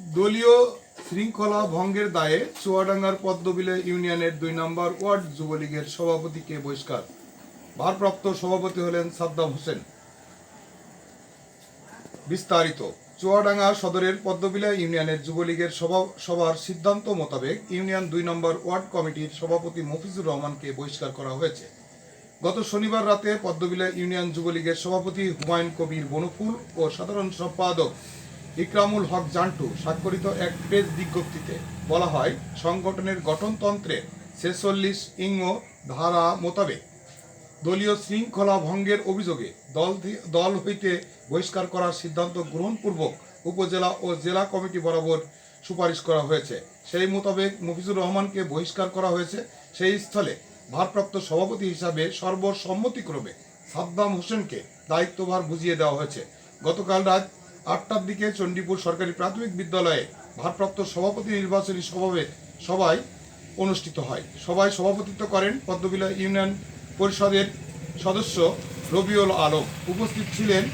দলীয় শৃঙ্খলা ভঙ্গের দায়ে চুয়াডাঙ্গার পদ্মবিলে ইউনিয়নের দুই নম্বর ওয়ার্ড যুবলীগের সভাপতিকে বহিষ্কার? ভারপ্রাপ্ত সভাপতি হলেন সাদ্দাম হোসেন। বিস্তারিত। চুয়াডাঙ্গা সদরের পদ্মবিলা ইউনিয়নের যুবলীগের সভা, সভার সিদ্ধান্ত মোতাবেক ইউনিয়ন দুই নম্বর ওয়ার্ড কমিটির সভাপতি মফিজুর রহমানকে বহিষ্কার করা হয়েছে। গত শনিবার রাতে পদ্মবিলা ইউনিয়ন যুবলীগের সভাপতি হুমায়ুন কবির বনফুল ও সাধারণ সম্পাদক ইকরামুল হক জান্টু স্বাক্ষরিত এক প্রেস বিজ্ঞপ্তিতে বলা হয়, সংগঠনের গঠনতন্ত্রের ছেচল্লিশ ইঙ্গ ধারা মোতাবেক দলীয় শৃঙ্খলা ভঙ্গের অভিযোগে দল দল হইতে বহিষ্কার করার সিদ্ধান্ত গ্রহণপূর্বক উপজেলা ও জেলা কমিটি বরাবর সুপারিশ করা হয়েছে। সেই মোতাবেক মফিজুর রহমানকে বহিষ্কার করা হয়েছে। সেই স্থলে ভারপ্রাপ্ত সভাপতি হিসাবে সর্বসম্মতিক্রমে সাদ্দাম হোসেনকে দায়িত্বভার বুঝিয়ে দেওয়া হয়েছে। গতকাল রাত আটটার দিকে চণ্ডীপুর সরকারি প্রাথমিক বিদ্যালয়ে ভারপ্রাপ্ত সভাপতি নির্বাচনী সভাবে সভায় অনুষ্ঠিত হয়। সভায় সভাপতিত্ব করেন পদ্মবিলা ইউনিয়ন পরিষদের সদস্য রবিউল আলম। উপস্থিত ছিলেন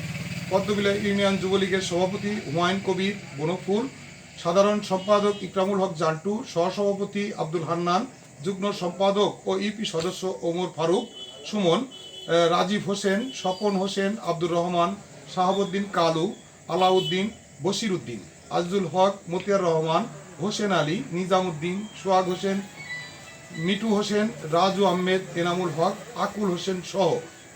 পদ্মবিলা ইউনিয়ন যুবলীগের সভাপতি হুমায়ুন কবির, বনফুল, সাধারণ সম্পাদক ইকরামুল হক জান্টু, সহসভাপতি আব্দুল হান্নান, যুগ্ম সম্পাদক ও ইপি সদস্য ওমর ফারুক, সুমন রাজীব হোসেন, স্বপন হোসেন, আব্দুর রহমান, শাহাবুদ্দিন কালু আলাউদ্দিন বশির উদ্দিন হক, মতিয়ার রহমান, হোসেন আলী নিজামুদ্দিন সোহাগ হোসেন মিটু হোসেন, রাজু আহমেদ, এনামুল হক, আকুল হোসেন সহ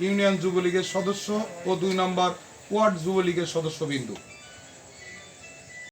ইউনিয়ন যুবলীগের সদস্য ও দুই নম্বর ওয়ার্ড যুবলীগের সদস্যবিন্দু।